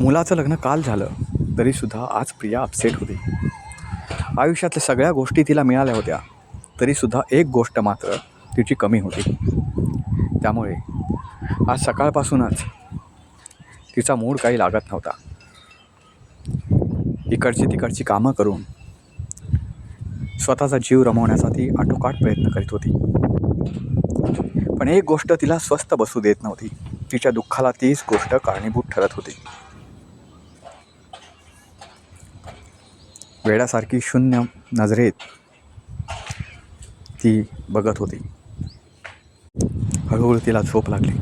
मुलाचं लग्न काल झालं तरीसुद्धा आज प्रिया अपसेट होती. आयुष्यातल्या सगळ्या गोष्टी तिला मिळाल्या होत्या तरीसुद्धा एक गोष्ट मात्र तिची कमी होती. त्यामुळे आज सकाळपासूनच तिचा मूड काही लागत नव्हता. इकडची तिकडची कामं करून स्वतःचा जीव रमवण्याचा ती आटोकाट प्रयत्न करीत होती. पण एक गोष्ट तिला स्वस्त बसू देत नव्हती. तिच्या दुःखाला तीच गोष्ट कारणीभूत ठरत होती. वेळासारखी शून्य नजरेत ती बघत होती. हळूहळू तिला झोप लागली.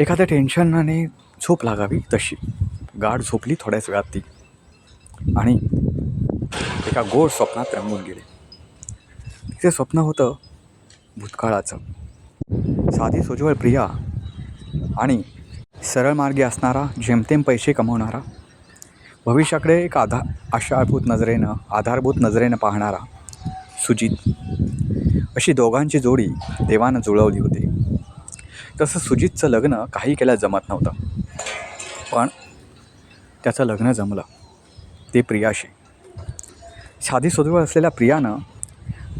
एखाद्या टेन्शनाने झोप लागावी तशी. गाढ झोपली थोड्याच वेळात ती. आणि एका गोड स्वप्नात रंगून गेले. तिचे स्वप्न होतं भूतकाळाचं. साधी सोज्वळ प्रिया आणि सरळ मार्गी असणारा जेमतेम पैसे कमवणारा भविष्याकडे एक आधार आशाभूत नजरेनं आधारभूत नजरेनं पाहणारा सुजित. अशी दोघांची जोडी देवानं जुळवली होती. तसं सुजितचं लग्न काही केलं जमत नव्हतं. पण त्याचं लग्न जमलं. ते प्रियाशी. साधी सोजवळ असलेल्या प्रियानं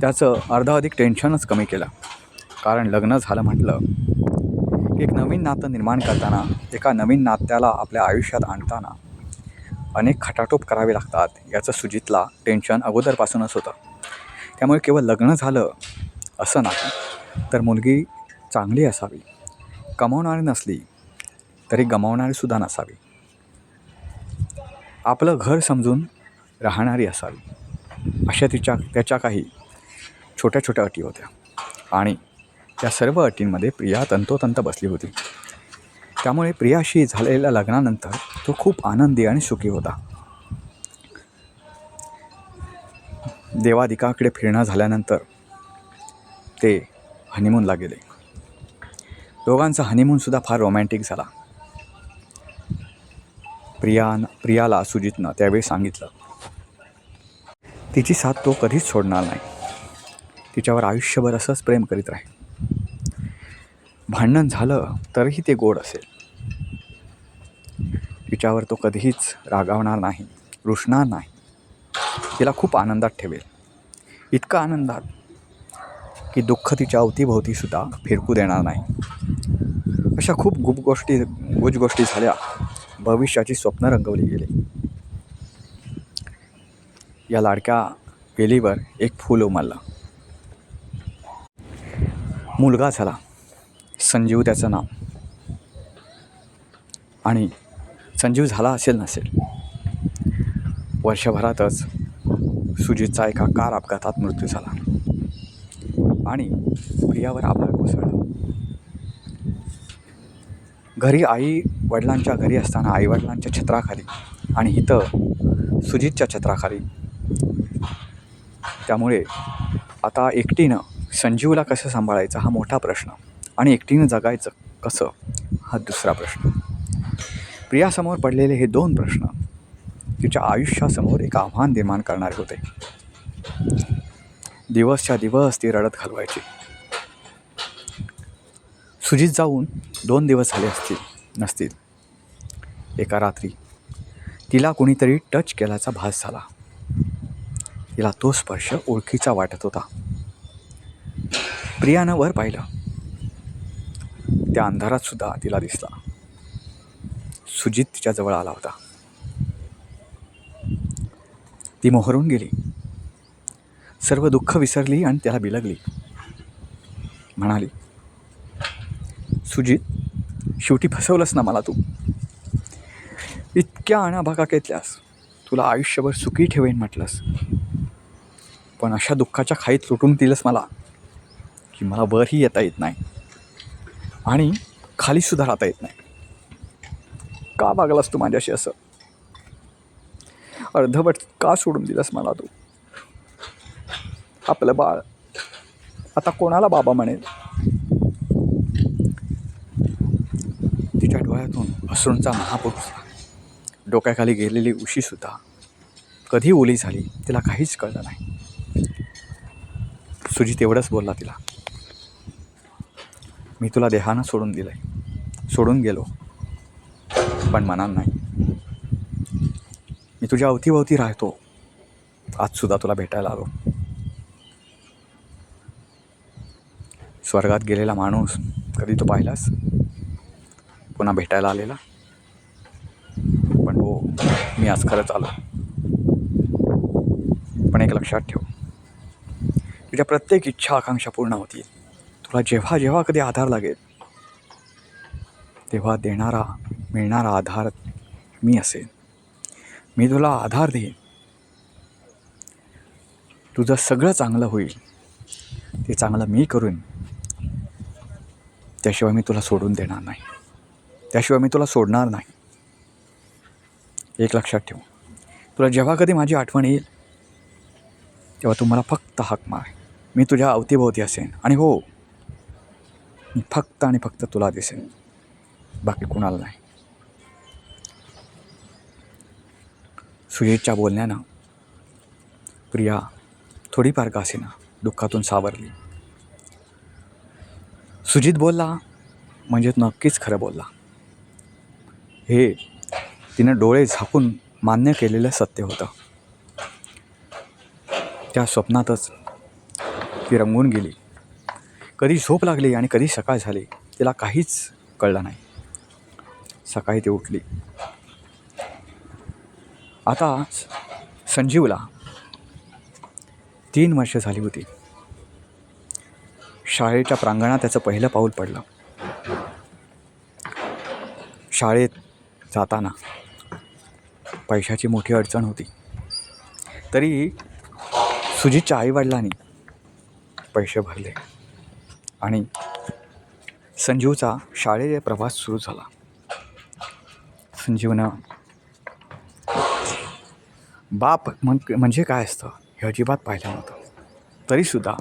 त्याचं अर्धाअधिक टेन्शनच कमी केलं. कारण लग्न झालं म्हटलं की एक नवीन नातं निर्माण करताना एका नवीन नात्याला आपल्या आयुष्यात आणताना अनेक खटाटोप करावे लागतात याचं सुजितला टेन्शन अगोदरपासूनच होतं. त्यामुळे केवळ लग्न झालं असं नाही तर मुलगी चांगली असावी. कमावणारी नसली तरी गमावणारीसुद्धा नसावी. आपलं घर समजून राहणारी असावी. अशा तिच्या त्याच्या काही छोट्या छोट्या अटी होत्या. आणि त्या सर्व अटींमध्ये प्रिया तंतोतंत बसली होती. त्यामुळे प्रियाशी झालेल्या लग्नानंतर तो खूप आनंदी आणि सुखी होता. देवादिकाकडे फिरणं झाल्यानंतर ते हनीमूनला गेले. दोघांचा हनीमूनसुद्धा फार रोमॅन्टिक झाला. प्रिया प्रियाला सुजितनं त्यावेळी सांगितलं तिची साथ तो कधीच सोडणार नाही. तिच्यावर आयुष्यभर असंच प्रेम करीत राहील. भांडण झालं तरीही ते गोड असेल. तिच्यावर तो कधीच रागावणार नाही रुसणार नाही. तिला खूप आनंदात ठेवेल. इतका आनंदात की दुःख तिच्या अवतीभोवतीसुद्धा फिरकू देणार नाही. अशा खूप गुप गोष्टी गुज गोष्टी झाल्या. भविष्याची स्वप्न रंगवली गेली. या लाडक्या वेलीवर एक फूल उमललं. मुलगा झाला. संजीव त्याचं नाव. आणि संजीव झाला असेल नसेल? वर्षभरातच सुजितचा एका कार अपघातात मृत्यू झाला. आणि प्रियावर आभाळ कोसळलं. घरी आई वडिलांच्या घरी असताना आईवडिलांच्या छत्राखाली आणि इथं सुजितच्या छत्राखाली. त्यामुळे आता एकटीनं संजीवला कसं सांभाळायचं हा मोठा प्रश्न आणि एकटीनं जगायचं कसं हा दुसरा प्रश्न. प्रियासमोर पडलेले हे दोन प्रश्न तिच्या आयुष्यासमोर एक आव्हान निर्माण करणारे होते. दिवसच्या दिवस ती रडत घालवायची. सुजित जाऊन दोन दिवस झाले असतील नसतील. एका रात्री तिला कोणीतरी टच केल्याचा भास झाला. तिला तो स्पर्श ओळखीचा वाटत होता. प्रियानं वर पाहिलं. त्या अंधारात सुद्धा तिला दिसला. सुजित तिच्याजवळ आला होता. ती मोहरून गेली. सर्व दुःख विसरली आणि त्याला बिलगली. म्हणाली सुजित शेवटी फसवलंस ना मला तू? इतक्या अणाभागा घेतल्यास तुला आयुष्यभर सुखी ठेवेन म्हटलंस. पण अशा दुःखाच्या खाईत लुटून दिलंस मला की मला वरही येता येत नाही आणि खालीसुद्धा राहता येत नाही. का वागलास तू माझ्याशी असं? अर्धवट का सोडून दिलंस मला तू? आपलं बाळ. आता कोणाला बाबा म्हणेल? तिच्या डोळ्यातून अश्रूंचा महापुरुष. डोक्याखाली गेलेली उशीसुद्धा कधी ओली झाली तिला काहीच कळलं नाही. सुजित एवढंच बोलला तिला. मी तुला देहानं सोडून दिलं आहे सोडून गेलो. पण मनात नाही. मी तुझ्या अवतीभवती राहतो. आजसुद्धा तुला भेटायला आलो. स्वर्गात गेलेला माणूस कधी तो पाहिलास? पुन्हा भेटायला आलेला? पण हो मी आज खरंच आलो. पण एक लक्षात ठेव. तुझ्या प्रत्येक इच्छा आकांक्षा पूर्ण होतील. तुला जेव्हा जेव्हा कधी आधार लागेल तेव्हा देणारा मिळणारा आधार मी असेन. मी तुला आधार देईन. तुझं सगळं चांगलं होईल. ते चांगलं मी करून त्याशिवाय मी तुला सोडून देणार नाही. त्याशिवाय मी तुला सोडणार नाही. एक लक्षात ठेव. तुला जेव्हा कधी माझी आठवण येईल तेव्हा तू मला फक्त हाक मार. मी तुझ्या अवतीभोवती असेन. आणि हो मी फक्त आणि फक्त तुला दिसेन. बाकी कुणाला नाही. सुजितच्या बोलण्यानं प्रिया थोडीफार का असेना दुःखातून सावरली. सुजित बोलला म्हणजे नक्कीच खरं बोलला. हे तिनं डोळे झाकून मान्य केलेलं सत्य होतं. त्या स्वप्नातच ती रंगून गेली. कधी झोप लागली आणि कधी सकाळ झाली तिला काहीच कळलं नाही. सकाळी ती उठली. आता संजीवला तीन वर्ष झाली होती. शाळेच्या प्रांगणात त्याचं पहिलं पाऊल पडलं. शाळेत जाताना पैशाची मोठी अडचण होती. तरी सुजितच्या आईवडिलांनी पैसे भरले आणि संजीवचा शाळेय प्रवास सुरू झाला. संजीवनं बाप म्हण म्हणजे काय असतं? हे अजिबात पाहिलं नव्हतं. तरीसुद्धा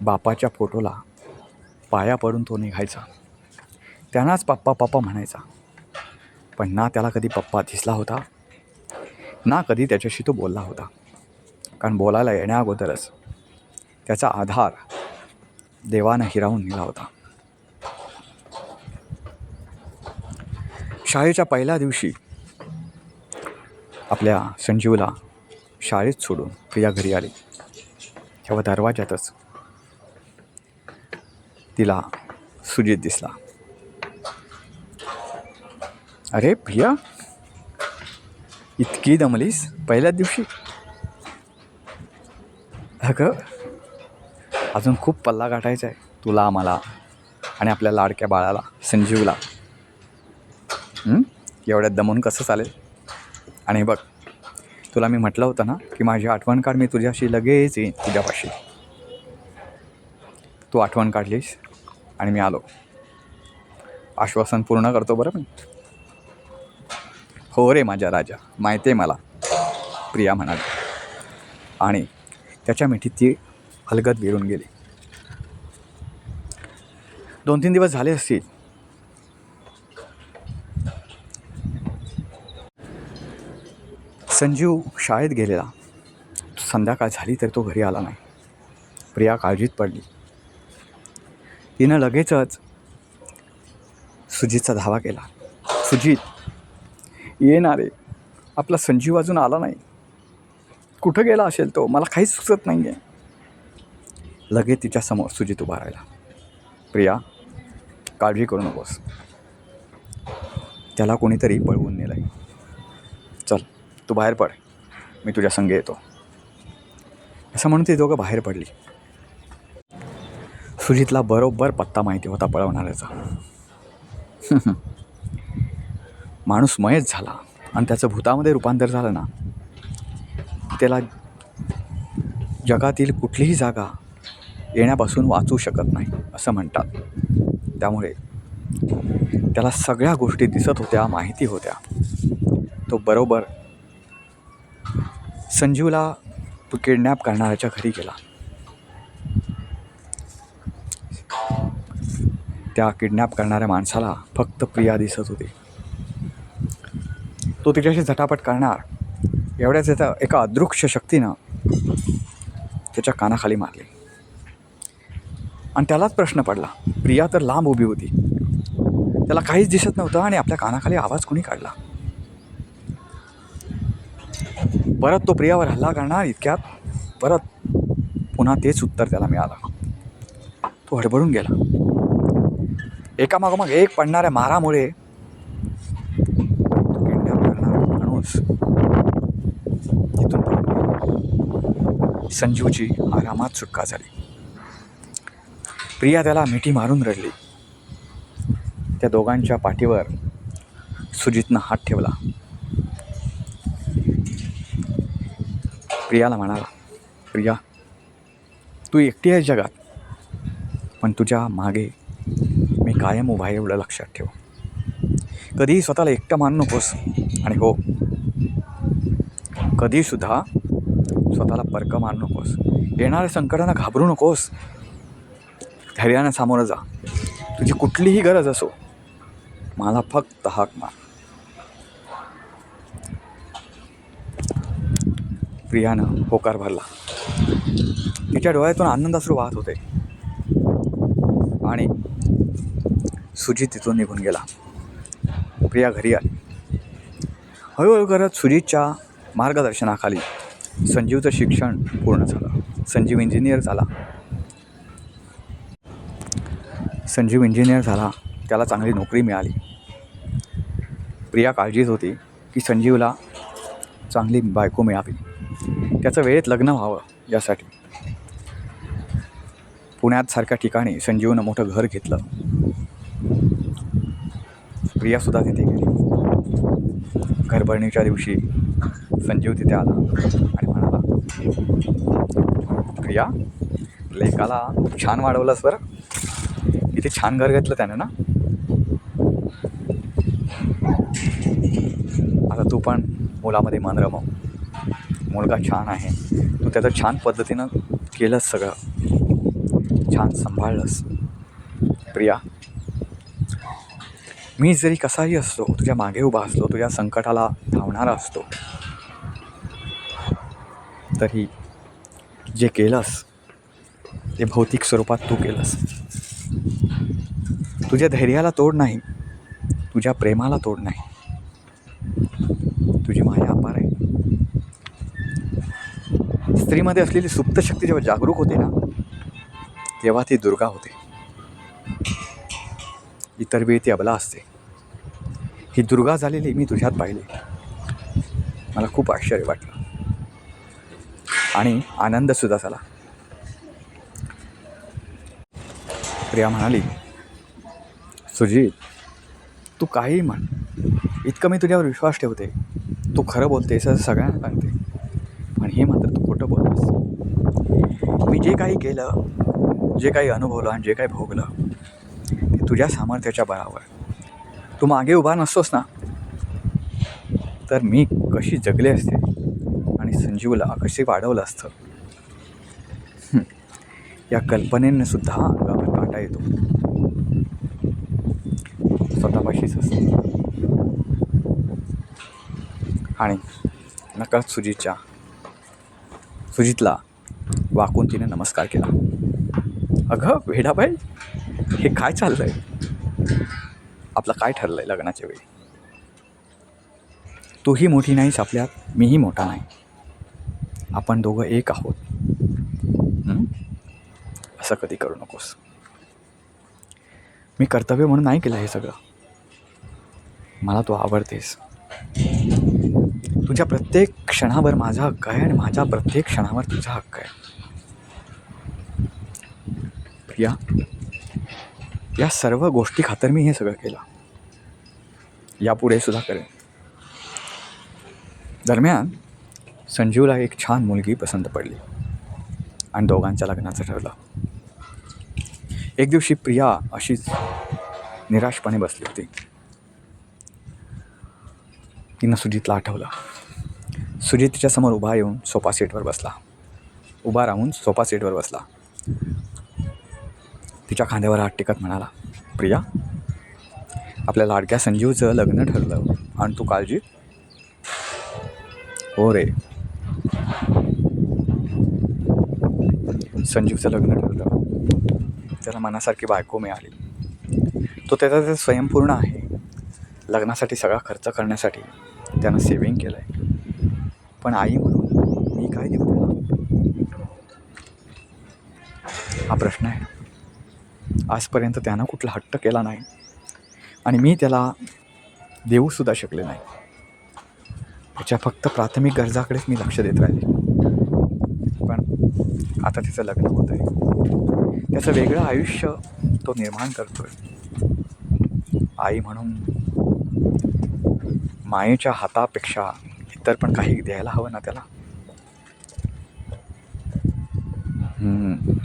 बापाच्या फोटोला पाया पडून तो निघायचा. त्यांनाच पप्पा पप्पा म्हणायचा. पण ना त्याला कधी पप्पा दिसला होता ना कधी त्याच्याशी तो बोलला होता. कारण बोलायला येण्याअगोदरच त्याचा आधार देवानं हिरावून नेला होता. शाळेच्या पहिल्या दिवशी आपल्या संजीवला शाळेत सोडून प्रिया घरी आली. तेव्हा दरवाजातच तिला सुजित दिसला. अरे प्रिया इतकी दमलीस पहिल्याच दिवशी? अगं अजून खूप पल्ला गाठायचा आहे तुला आम्हाला आणि आपल्या लाडक्या बाळाला संजीवला. एवढ्यात दमून कसं चालेल? आणि बघ तुला मी म्हटलं होतं ना की माझी आठवण काढ मी तुझ्याशी लगेच येईन तुझ्यापाशी. तू आठवण काढलीस आणि मी आलो. आश्वासन पूर्ण करतो बरं मी. हो रे माझ्या राजा माहिती आहे मला प्रिया म्हणाली. आणि त्याच्या मिठीत ती अलगद विरून गेली. दोन तीन दिवस झाले असतील संजीव शाळेत गेलेला. संध्याकाळ झाली तर तो घरी आला नाही. प्रिया काळजीत पडली. तिनं लगेचच सुजितचा धावा केला. सुजित येणारे आपला संजीव अजून आला नाही. कुठं गेला असेल तो? मला काहीच सुचत नाही आहे लगेच तिच्यासमोर सुजित उभा राहिला. प्रिया काळजी करू नकोस. त्याला कोणीतरी पळवून नेलं आहे तू बाहेर पड. मी तुझ्या संगे येतो. असं म्हणून ती दोघं बाहेर पडली. सुजितला बरोबर पत्ता माहिती होता पळवणाऱ्याचा. माणूस मयच झाला आणि त्याचं भूतामध्ये रूपांतर झालं ना. त्याला जगातील कुठलीही जागा येण्यापासून वाचू शकत नाही असं म्हणतात. त्यामुळे त्याला सगळ्या गोष्टी दिसत होत्या माहिती होत्या. तो बरोबर संजीवला किडनॅप करणाऱ्याच्या घरी गेला. त्या किडनॅप करणाऱ्या माणसाला फक्त प्रिया दिसत होती. तो तिच्याशी झटापट करणार एवढ्याच त्याचा एका अदृश्य शक्तीनं त्याच्या कानाखाली मारली. आणि त्यालाच प्रश्न पडला प्रिया तर लांब उभी होती. त्याला काहीच दिसत नव्हतं आणि आपल्या कानाखाली आवाज कोणी काढला? परत तो प्रियावर हल्ला करणार इतक्यात? परत पुन्हा तेच उत्तर त्याला मिळालं. तो हडबडून गेला. एकामागोमाग एक पडणाऱ्या मारामुळे करणारा माणूस तिथून संजीवची आरामात सुटका झाली. प्रिया त्याला मिठी मारून रडली. त्या दोघांच्या पाठीवर सुजितनं हात ठेवला. प्रियाला म्हणाला प्रिया तू एकटी आहेस जगात पण तुझ्या मागे मी कायम उभा आहे एवढं लक्षात ठेव. कधीही स्वतःला एकटं मानू नकोस आणि हो कधीसुद्धा स्वतःला परक मानू नकोस. येणाऱ्या संकटांना घाबरू नकोस. धैर्यानं सामोरं जा. तुझी कुठलीही गरज असो मला फक्त हाक मार. प्रियानं होकार भरला. तिच्या डोळ्यातून आनंदाश्रू वाहत होते. आणि सुजित तिथून निघून गेला. प्रिया घरी आली. हळूहळू करत सुजितच्या मार्गदर्शनाखाली संजीवचं शिक्षण पूर्ण झालं. संजीव इंजिनियर झाला. संजीव इंजिनियर झाला त्याला चांगली नोकरी मिळाली. प्रिया काळजीत होती की संजीवला चांगली बायको मिळावी. त्याचं वेळेत लग्न व्हावं यासाठी. पुण्यात सारख्या ठिकाणी संजीवनं मोठं घर घेतलं. प्रियासुद्धा तिथे गेली. घरभरणीच्या दिवशी संजीव तिथे आला आणि म्हणाला प्रिया लेकाला छान वाढवलंस बरं इथे छान घर घेतलं त्यानं ना? आता तू पण मुलामध्ये मन रमव. मुलगा छान आहे. तू त्याचं छान पद्धतीनं केलंस सगळं. छान सांभाळलंस. प्रिया मी जरी कसाही असतो तुझ्या मागे उभा असलो तुझ्या संकटाला धावणारा असतो. तरी जे केलंस ते भौतिक स्वरूपात तू केलंस. तुझ्या धैर्याला तोड नाही तुझ्या प्रेमाला तोड नाही. तुझी माया अपार आहे. स्त्रीमध्ये असलेली सुप्त शक्ती जेव्हा जागरूक होते ना तेव्हा ती दुर्गा होते. इतर वेळी ती अबला असते. ही दुर्गा झालेली मी तुझ्यात पाहिली. मला खूप आश्चर्य वाटलं. आणि आनंदसुद्धा झाला. प्रिया म्हणाली सुजित तू काहीही म्हण. इतकं मी तुझ्यावर विश्वास ठेवते. तू खरं बोलतेस असं सगळ्यांना सांगते पण हे मात्र तू खोटं बोलतोस मी जे काही केलं जे काही अनुभवलं आणि जे काही भोगलं ते तुझ्या सामर्थ्याच्या बळावर. तू मागे उभा नसतोस ना? तर मी कशी जगले असते आणि संजीवला कशी वाढवलं असतं? या कल्पनेने सुद्धा अंगावर काटा येतो. स्वतःपाशीच असते. आणि नकळत सुजितच्या सुजितला वाकून तिने नमस्कार केला. अगं वेडाबाई हे काय चाललंय? आपलं काय ठरलंय लग्नाच्या वेळी? तूही मोठी नाहीस आपल्यात मीही मोठा नाही. आपण दोघं एक आहोत. असं कधी करू नकोस. मी कर्तव्य म्हणून नाही केलं हे सगळं. मला तू आवडतेस. तुझ्या प्रत्येक क्षणावर माझा हक्क आहे आणि माझ्या प्रत्येक क्षणावर तुझा हक्क आहे. या. या सर्व गोष्टी खातर मी हे सगळं केलं. यापुढे सुद्धा करेन. दरम्यान संजीवला एक छान मुलगी पसंत पडली आणि दोघांच्या लग्नाचं ठरलं. एक दिवशी प्रिया अशीच निराशपणे बसली होती. तिनं सुजितला आठवलं. सुजित तिच्यासमोर उभा येऊन सोफा सेटवर बसला. उभा राहून सोफा सेटवर बसला. तिच्या खांद्यावर हात टेकत म्हणाला प्रिया आपल्या लाडक्या संजीवचं लग्न ठरलं आणि तू काळजी हो रे. संजीवचं लग्न ठरलं. त्याला मनासारखी बायको मिळाली. तो त्याचा ते स्वयंपूर्ण आहे. लग्नासाठी सगळा खर्च करण्यासाठी त्यानं सेविंग केलं आहे पण आई म्हणून मी काय देऊ त्याला? हा प्रश्न आहे. आजपर्यंत त्यानं कुठला हट्ट केला नाही. आणि मी त्याला देऊसुद्धा शकले नाही. त्याच्या फक्त प्राथमिक गरजाकडेच मी लक्ष देत राहिले. पण आता तिचं लग्न होत आहे. त्याचं वेगळं आयुष्य तो निर्माण करतोय. आई म्हणून मायेच्या हातापेक्षा इतर पण काही द्यायला हवं ना त्याला?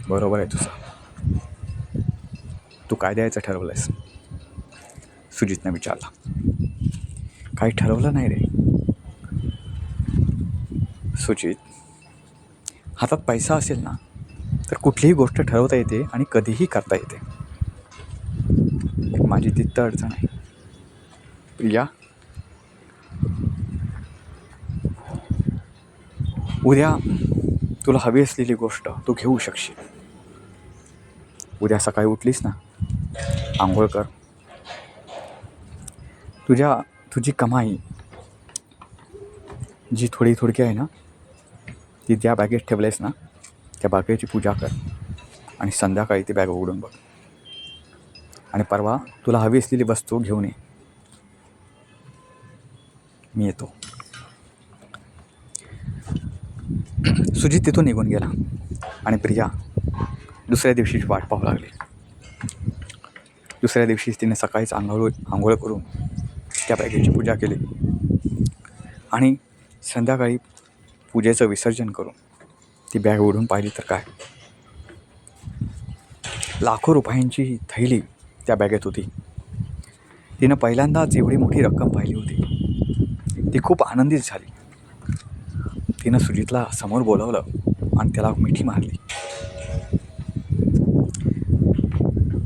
बरोबर आहे तुझं. तू काय द्यायचं ठरवलं आहेस सुजितनं विचारला. काही ठरवलं नाही रे. सुजित हातात पैसा असेल ना तर कुठलीही गोष्ट ठरवता येते आणि कधीही करता येते. माझी तिथं अडचण आहे. प्रिया उद्या तुला हवी असलेली गोष्ट तू घेऊ शकशील. उद्या सकाळी उठलीस ना आंघोळ कर तुझ्या तुझी कमाई जी थोडी थोडकी आहे ना ती त्या बॅगेत ठेवलेस ना त्या बागेची पूजा कर आणि संध्याकाळी ती बॅग उघडून बघ. आणि परवा तुला हवी असलेली वस्तू घेऊन ये. मी येतो. सुजित तिथून निघून गेला आणि प्रिया दुसऱ्या दिवशीची वाट पाहू लागली. दुसऱ्या दिवशीच तिने सकाळीच आंघोळ आंघोळ करून त्या बॅगेची पूजा केली. आणि संध्याकाळी पूजेचं विसर्जन करून ती बॅग उडून पाहिली तर काय? लाखो रुपयांची थैली त्या बॅगेत होती. तिनं पहिल्यांदाच एवढी मोठी रक्कम पाहिली होती. ती खूप आनंदित झाली. तिनं सुजितला समोर बोलवलं आणि त्याला मिठी मारली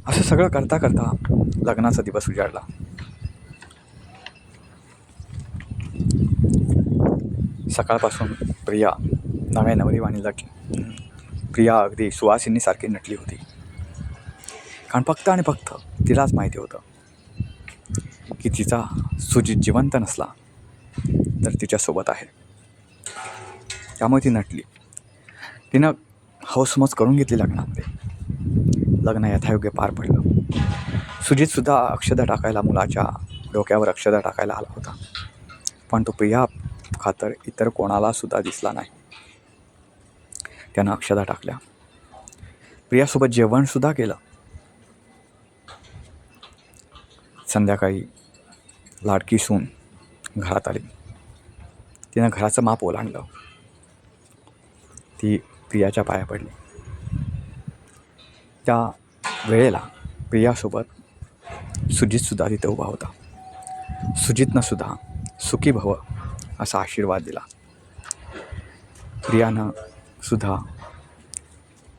असं सगळं करता करता लग्नाचा दिवस उजाडला. सकाळपासून प्रिया नव्या नवरीवाणी नटली प्रिया अगदी सुवासिनीसारखी नटली होती. कारण फक्त आणि फक्त तिलाच माहिती होतं की तिचा सुजित जिवंत नसला तर तिच्यासोबत आहे. त्यामुळे ती नटली. तिनं हौसमौज करून घेतली लग्नामध्ये. लग्न यथायोग्य पार पडलं. सुजितसुद्धा अक्षदा टाकायला मुलाच्या डोक्यावर अक्षदा टाकायला आला होता. पण तो प्रिया खातर इतर कोणाला सुद्धा दिसला नाही. त्यानं अक्षदा टाकल्या. प्रियासोबत जेवणसुद्धा केलं. संध्याकाळी लाडकी सून घरात आली. तिनं घराचं माप ओलांडलं. ती प्रियाच्या पाया पडली. त्या वेळेला प्रियासोबत सुजितसुद्धा तिथे उभा होता. सुजितनं सुद्धा सुखी भव असा आशीर्वाद दिला. प्रियानं सुद्धा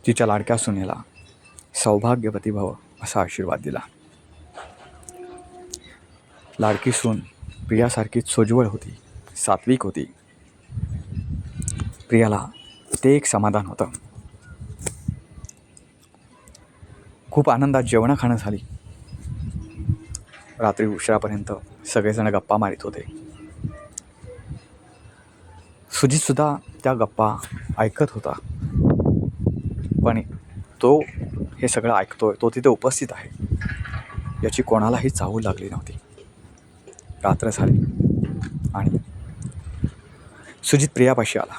तिच्या लाडक्या सुनेला सौभाग्यवती भव असा आशीर्वाद दिला. लाडकी सून प्रियासारखीच सोज्वळ होती सात्विक होती. प्रियाला ते एक समाधान होतं. खूप आनंदात जेवणं खाणं झाली. रात्री उशिरापर्यंत सगळेजण गप्पा मारित होते. सुजितसुद्धा त्या गप्पा ऐकत होता. पण तो हे सगळं ऐकतोय तो तिथे उपस्थित आहे. याची कोणालाही चाहूल लागली नव्हती. रात्र झाली आणि सुजित प्रियापाशी आला.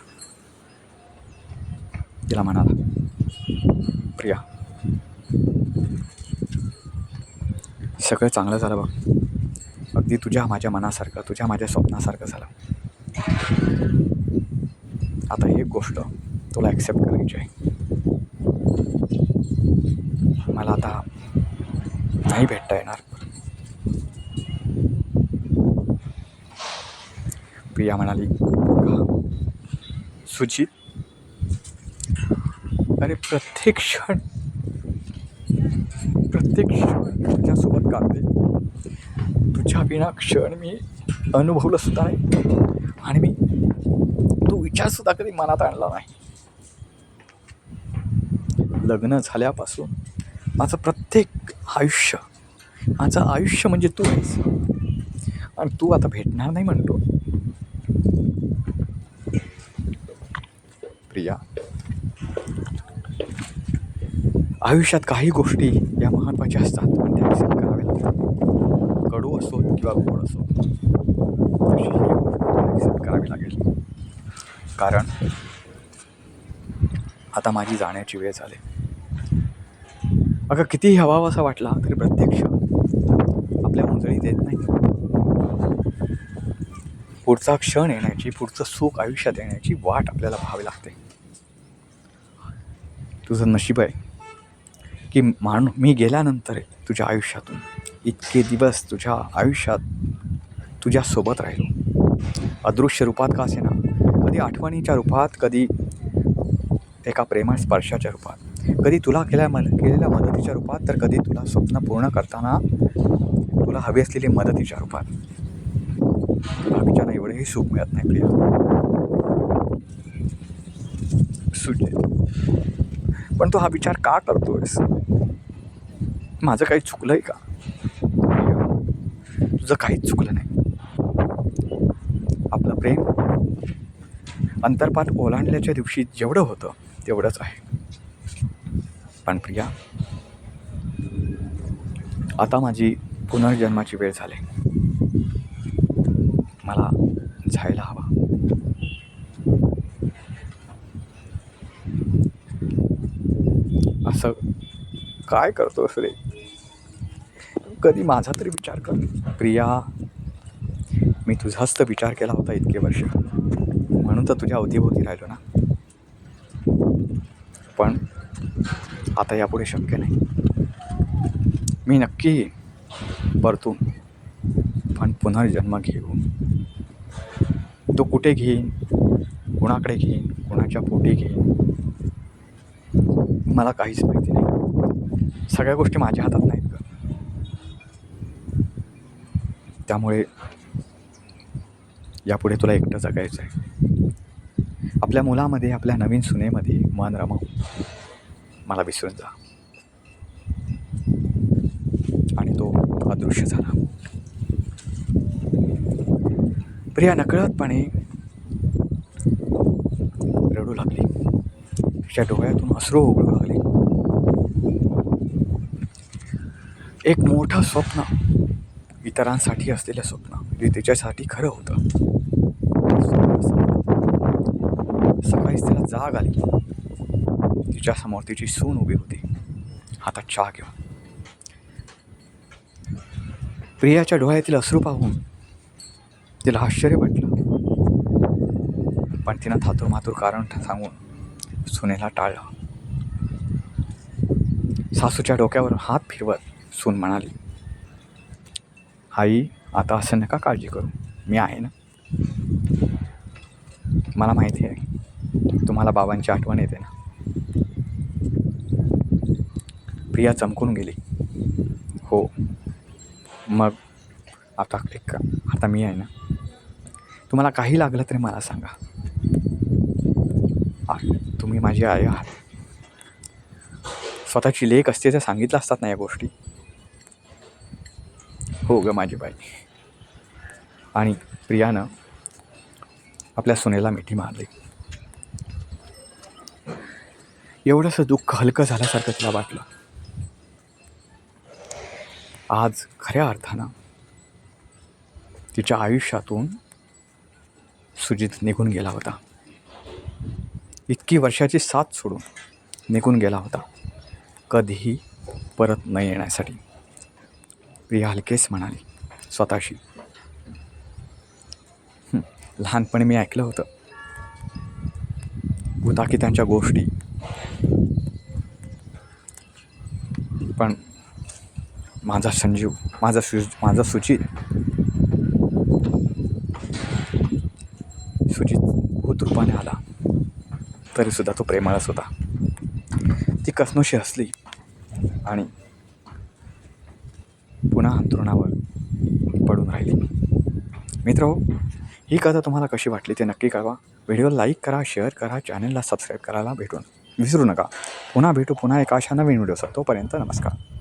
तिला म्हणाला प्रिया सगळं चांगलं झालं बघ. अगदी तुझ्या माझ्या मनासारखं तुझ्या माझ्या स्वप्नासारखं झालं. आता ही एक गोष्ट तुला ॲक्सेप्ट करायची आहे. मला आता नाही भेटता येणार. प्रिया म्हणाली सुजित अरे प्रत्येक क्षण प्रत्येक क्षण तुझ्यासोबत काढते तुझ्या विना क्षण मी अनुभवलं सुद्धा नाही. आणि मी तो विचार सुद्धा कधी मनात आणला नाही. लग्न झाल्यापासून माझं प्रत्येक आयुष्य माझं आयुष्य म्हणजे तू आहेस. आणि तू आता भेटणार नाही म्हणतो प्रिया आयुष्यात काही गोष्टी या महत्त्वाच्या असतात पण त्या ॲक्सेप्ट कराव्या लागतात? कडू असो किंवा गोड असो तशी ही गोष्ट ॲक्सेप्ट करावी लागेल. कारण आता माझी जाण्याची वेळ झाली. अगं कितीही हवावा असा वाटला तरी प्रत्यक्ष आपल्या मुंजळीत येत नाही. पुढचा क्षण येण्याची पुढचं सुख आयुष्यात येण्याची वाट आपल्याला पाहावी लागते. तुझं नशीब आहे. की माणू मी गेल्यानंतर तुझ्या आयुष्यातून इतके दिवस तुझ्या आयुष्यात तुझ्यासोबत राहिलो. अदृश्य रूपात का असे ना? कधी आठवणीच्या रूपात कधी एका प्रेमळ स्पर्शाच्या रूपात. कधी तुला केल्या मद केलेल्या मदतीच्या रूपात तर कधी तुला स्वप्न पूर्ण करताना तुला हवी असलेली मदतीच्या रूपात. बाकीच्यांना एवढेही सुख मिळत नाही प्रिया. सुजय. पण तू हा विचार का करतोयस? माझं काही चुकलं आहे का? तुझं काहीच चुकलं नाही. आपलं प्रेम अंतरपात ओलांडल्याच्या दिवशी जेवढं होतं तेवढंच आहे. पण प्रिया आता माझी पुनर्जन्माची वेळ झाली. मला जायला हवा असं काय करतोस रे? कधी माझा तरी विचार कर. प्रिया मी तुझाच तर विचार केला होता इतके वर्ष. म्हणून तर तुझ्या अवतीभोवती राहिलो ना. पण आता यापुढे शक्य नाही. मी नक्की येईन परतून पण पुनर्जन्म घेऊन तो कुठे घेईन? कुणाकडे घेईन? कुणाच्या पोटी घेईन? मला काहीच माहिती नाही. सगळ्या गोष्टी माझ्या हातात नाहीत त्यामुळे यापुढे तुला एकटं जगायचं आहे आपल्या मुलामध्ये आपल्या नवीन सुनेमध्ये मन रमव. मला विसरून जा. आणि तो अदृश्य झाला. प्रिया नकळतपणे रडू लागली. तिच्या डोळ्यातून अश्रू उघडू लागले एक मोठं स्वप्न. इतरांसाठी असलेलं स्वप्न. जे तिच्यासाठी खरं होतं. सकाळीच तिला जाग आली. तिच्यासमोर तिची सून उभी होती. हातात चहा घेऊन. प्रियाच्या डोळ्यातील अश्रू पाहून तिला आश्चर्य वाटलं. पण तिनं थातूर मातूर कारण सांगून सुनेला टाळलं. सासूच्या डोक्यावर हात फिरवत सून म्हणाली आई आता असं नका काळजी करू. मी आहे ना? मला माहिती आहे. तुम्हाला बाबांची आठवण येते ना. प्रिया चमकून गेली. हो मग आता एक आता मी आहे ना? तुम्हाला काही लागलं तरी मला सांगा. आ, तुम्ही माझी आई आहात. स्वतःची लेख असते तर सांगितलं असतात ना या गोष्टी? हो ग माझी बाई. आणि प्रियानं आपल्या सुनेला मिठी मारली. एवढंसं दुःख हलकं झाल्यासारखं तिला वाटलं. आज खऱ्या अर्थानं तिच्या आयुष्यातून सुजित निघून गेला होता. इतकी वर्षाची साथ सोडून निघून गेला होता. कधीही परत न येण्यासाठी. प्रिया हलकेच म्हणाली स्वतःशी. लहानपणी मी ऐकलं होतं. भूताकी त्यांच्या गोष्टी. पण माझा संजीव माझा सु माझा सुचित. सुचित भूत रूपाने आला तरीसुद्धा तो प्रेमळच होता. ती कसनोशी हसली आणि पुन्हा अंथरुणावर पडून राहिली. मित्र ही कथा तुम्हाला कशी वाटली ते नक्की कळवा. व्हिडिओ लाईक करा शेअर करा चॅनलला सबस्क्राईब करायला भेटून विसरू नका. पुन्हा भेटू पुन्हा एका अशा नवीन व्हिडिओचा तोपर्यंत नमस्कार.